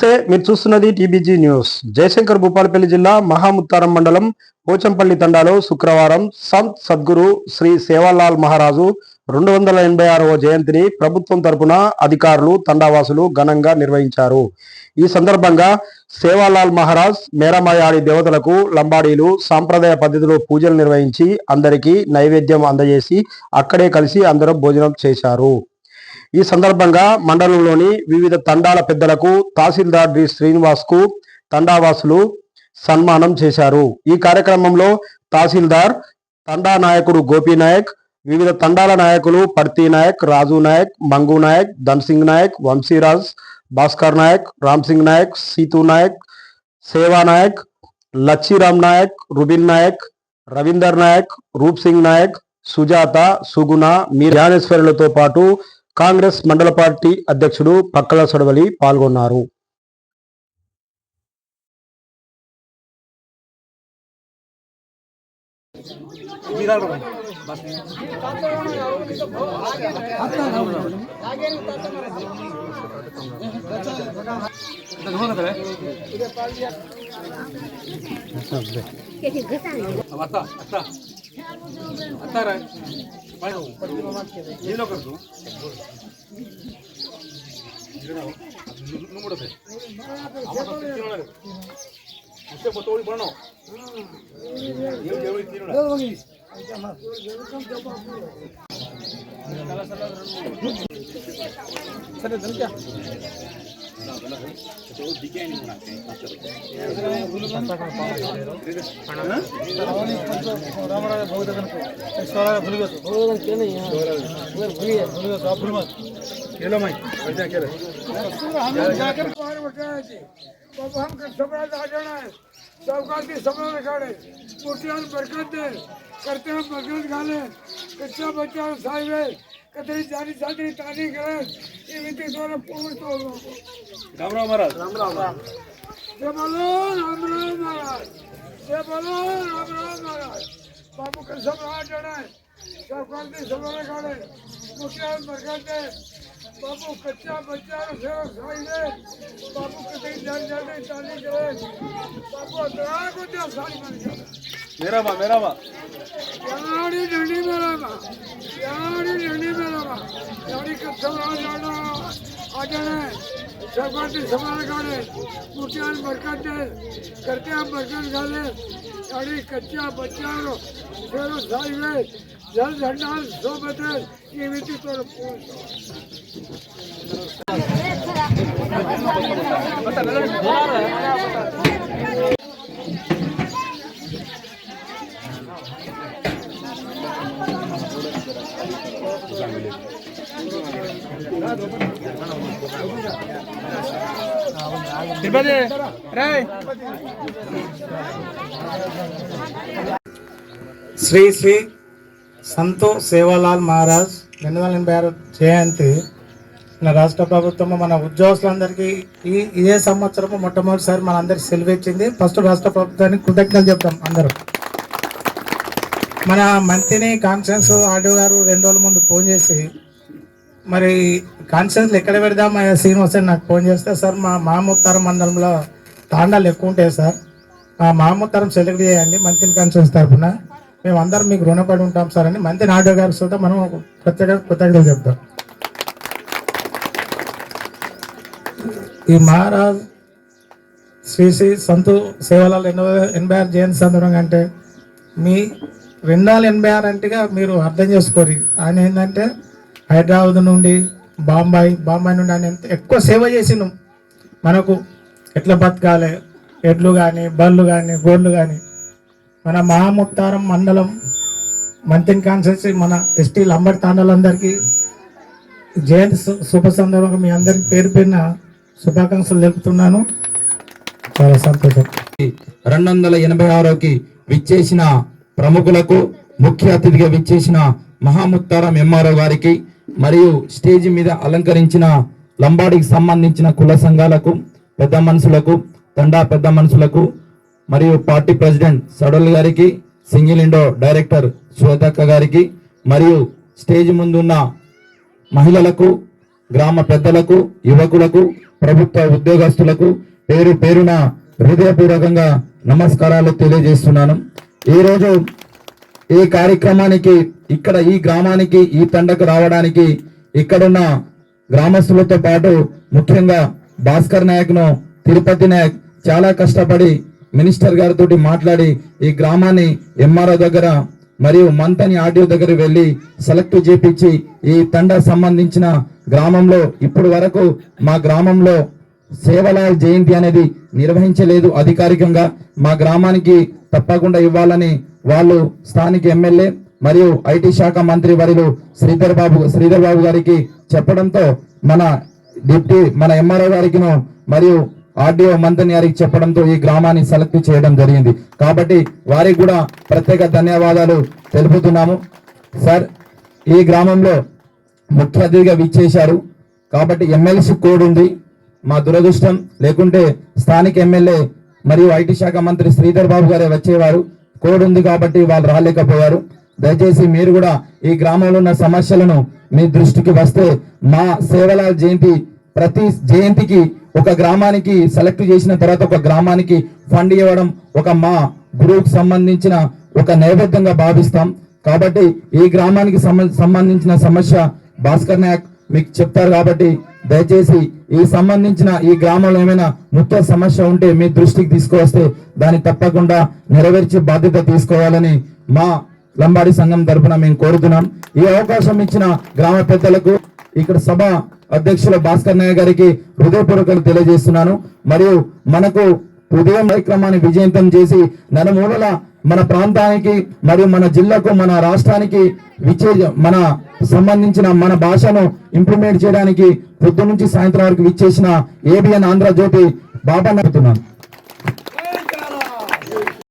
నమస్తే. మీరు చూస్తున్నది టీబీజీ న్యూస్. జయశంకర్ భూపాలపల్లి జిల్లా మహాముత్తారం మండలం పోచంపల్లి తండాలో శుక్రవారం సంత్ సద్గురు శ్రీ సేవాలాల్ మహారాజు రెండు వందల ఎనభై ఆరవ జయంతిని ప్రభుత్వం తరపున అధికారులు తండావాసులు ఘనంగా నిర్వహించారు. ఈ సందర్భంగా సేవాలాల్ మహారాజ్ మేరమాయాడి దేవతలకు లంబాడీలు సాంప్రదాయ పద్ధతిలో పూజలు నిర్వహించి అందరికీ నైవేద్యం అందజేసి అక్కడే కలిసి అందరం భోజనం చేశారు. ఈ సందర్భంగా మండలంలోని వివిధ తండాల పెద్దలకు తహసీల్దార్ డి శ్రీనివాస్కు తండావాసులు సన్మానం చేశారు. ఈ కార్యక్రమంలో తహసీల్దార్ తండా నాయకుడు గోపీనాయక్ వివిధ తండాల నాయకులు పర్తి నాయక్ రాజు నాయక్ మంగు నాయక్ ధన్సింగ్ నాయక్ వంశీరాజ్ భాస్కర్ నాయక్ రామ్ సింగ్ నాయక్ సీతు నాయక్ సేవా నాయక్ లచ్చిరామ్ నాయక్ రుబిన్ నాయక్ రవీందర్ నాయక్ రూప్ సింగ్ నాయక్ సుజాత సుగుణ మీ జ్ఞానేశ్వరులతో పాటు కాంగ్రెస్ మండల పార్టీ అధ్యక్షుడు పక్కల సడవలి పాల్గొన్నారు. నీలో కలుపు నువ్వు కూడా ఉస్తే కొత్త ఓడి పడను ఏమి తీరు సరే దొరికా రామరాజ భూదకన్ భూలిగస్ భూదకన్ केलं भूलिया भूलिगस आपण मग केलं माहिती केलं बाबा हम सम्राट आ जाना है. चौकाती सम्राट अखाड़े करते हम बरकत घाले कच्चा बच्चा साहिब है कतई जानी साथी तानी करे ये विधि द्वारा पूर्ण तो लोगों रामराव महाराज राम जय बोलो राम राम महाराज जय बोलो राम राम महाराज बाबू का सबरा आ जाना है सबका की सबरा रखाड़े मोटियान बरकत दे बाबू कच्चा बच्चा सेवा खाई दे बाबू कतई जान जाने तानी करे बाबू अतरा को दिया सारी बन गया समाजाला आदरण सरकारचे समाज घालेल कुठ्यान बरकत देईल करत्या बरकत घालेल आणि कच्च्या बच्च्यावर फेरो साईवे जलझंडाल सोबतच निमित्ती तर पूर्ण Gracias. తిరుపతి రాయ్. శ్రీ శ్రీ సంతో సేవాలాల్ మహారాజ్ రెండు వందల ఎనభై ఆరు జయంతి. మన రాష్ట్ర ప్రభుత్వము మన ఉద్యోగులందరికీ ఈ ఇదే సంవత్సరము మొట్టమొదటిసారి మనందరికి సెలవు ఇచ్చింది ఫస్ట్ రాష్ట్ర ప్రభుత్వానికి కృతజ్ఞతలు చెప్తాం అందరూ. మన మంత్రిని కాన్ఫరెన్స్ ఆడియో గారు రెండు రోజుల ముందు ఫోన్ చేసి మరి కాన్ఫరెన్స్ ఎక్కడ పెడదాం శ్రీనివాస్ అని నాకు ఫోన్ చేస్తే సార్ మా మామూత్తరం మండలంలో తాండాలు ఎక్కువ ఉంటాయి సార్. ఆ మామూత్తరం సెలెక్ట్ చేయండి మంత్రిని కాన్ఫరెన్స్ తరఫున. మేము అందరం మీకు రుణపడి ఉంటాం సార్ అని మంత్రి ఆడియో గారి సుతా మనం ప్రత్యేక కృతజ్ఞతలు చెప్తాం. ఈ మహారాజ్ శ్రీ శ్రీ సంతు సేవలాల్ ఎనభై ఎనభై ఆరు జయంతి సందర్భంగా అంటే మీ రెండు వందల ఎనభై ఆరు అంటేగా మీరు అర్థం చేసుకోరు. ఆయన ఏంటంటే హైదరాబాద్ నుండి బాంబాయి బాంబాయి నుండి ఆయన ఎంత ఎక్కువ సేవ చేసినాం మనకు ఎట్లా బతకాలి? ఎడ్లు కానీ బళ్ళు కానీ గోళ్ళు కానీ మన మహాముత్తారం మండలం మంతిన్ కాన్సెన్సీ మన ఎస్టీ లంబడి తాండాలందరికీ జయంతి శుభ సందర్భంగా మీ అందరికి పేరు పేరున శుభాకాంక్షలు తెలుపుతున్నాను. చాలా సంతోషం. రెండు వందల ఎనభై ఆరోకి విచ్చేసిన ప్రముఖులకు ముఖ్య అతిథిగా విచ్చేసిన మహాముత్తారం ఎంఆర్ఓ గారికి మరియు స్టేజ్ మీద అలంకరించిన లంబాడికి సంబంధించిన కుల సంఘాలకు పెద్ద మనుషులకు తండా పెద్ద మనుషులకు మరియు పార్టీ ప్రెసిడెంట్ సడల్ గారికి సింగిల్ ఇండో డైరెక్టర్ శ్వేతక్క గారికి మరియు స్టేజ్ ముందున్న మహిళలకు గ్రామ పెద్దలకు యువకులకు ప్రభుత్వ ఉద్యోగస్తులకు పేరు పేరున హృదయపూర్వకంగా నమస్కారాలు తెలియజేస్తున్నాను. ఈరోజు ఈ కార్యక్రమానికి ఇక్కడ ఈ గ్రామానికి ఈ తండకు రావడానికి ఇక్కడున్న గ్రామస్తులతో పాటు ముఖ్యంగా భాస్కర్ నాయక్ను తిరుపతి నాయక్ చాలా కష్టపడి మినిస్టర్ గారితో మాట్లాడి ఈ గ్రామాన్ని ఎంఆర్ఓ దగ్గర మరియు మంతని ఆడియో దగ్గర వెళ్ళి సెలెక్ట్ చేపించి ఈ తండ సంబంధించిన గ్రామంలో ఇప్పుడు వరకు మా గ్రామంలో సేవలాల్ జయంతి అనేది నిర్వహించలేదు అధికారికంగా. మా గ్రామానికి తప్పకుండా ఇవ్వాలని వాళ్ళు స్థానిక ఎమ్మెల్యే మరియు ఐటీ శాఖ మంత్రి వరిలు శ్రీధర్ బాబు శ్రీధర్ బాబు గారికి చెప్పడంతో మన డిప్టీ మన ఎంఆర్ఓ గారికినో మరియు ఆర్డీఓ మంత్రి గారికి చెప్పడంతో ఈ గ్రామాన్ని సెలెక్ట్ చేయడం జరిగింది. కాబట్టి వారికి కూడా ప్రత్యేక ధన్యవాదాలు తెలుపుతున్నాము. సార్ ఈ గ్రామంలో ముఖ్య అతిథిగా విచ్చేశారు. కాబట్టి ఎమ్మెల్సీ కోడ్ ఉంది. మా దురదృష్టం లేకుంటే స్థానిక ఎమ్మెల్యే మరియు ఐటీ శాఖ మంత్రి శ్రీధర్ బాబు గారే వచ్చేవారు. కోడ్ ఉంది కాబట్టి వాళ్ళు రాలేకపోయారు. దయచేసి మీరు కూడా ఈ గ్రామంలో ఉన్న సమస్యలను మీ దృష్టికి వస్తే మా సేవలాల్ జయంతి ప్రతి జయంతికి ఒక గ్రామానికి సెలెక్ట్ చేసిన తర్వాత ఒక గ్రామానికి ఫండ్ ఇవ్వడం ఒక మా గురువుకు సంబంధించిన ఒక నైవేద్యంగా భావిస్తాం. కాబట్టి ఈ గ్రామానికి సంబంధించిన సమస్య భాస్కర్ నాయక్ మీకు చెప్తారు కాబట్టి దయచేసి ఈ సంబంధించిన ఈ గ్రామంలో ఏమైనా ముఖ్య సమస్య ఉంటే మీ దృష్టికి తీసుకువస్తే దాన్ని తప్పకుండా నెరవేర్చే బాధ్యత తీసుకోవాలని మా లంబాడి సంఘం తరఫున మేము కోరుతున్నాం. ఈ అవకాశం ఇచ్చిన గ్రామ పెద్దలకు ఇక్కడ సభ అధ్యక్షుల భాస్కర్ నాయక్ గారికి హృదయపూర్వకలు తెలియజేస్తున్నాను. మరియు మనకు ఉదయం కార్యక్రమాన్ని విజయంతం చేసి నలుమూలల మన ప్రాంతానికి మరియు మన జిల్లాకు మన రాష్ట్రానికి విచ్చే మన సంబంధించిన మన భాషను ఇంప్లిమెంట్ చేయడానికి పొద్దు నుంచి సాయంత్రం వరకు విచ్చేసిన ఏబిఎన్ ఆంధ్రజ్యోతి బాబా నడుతున్నాను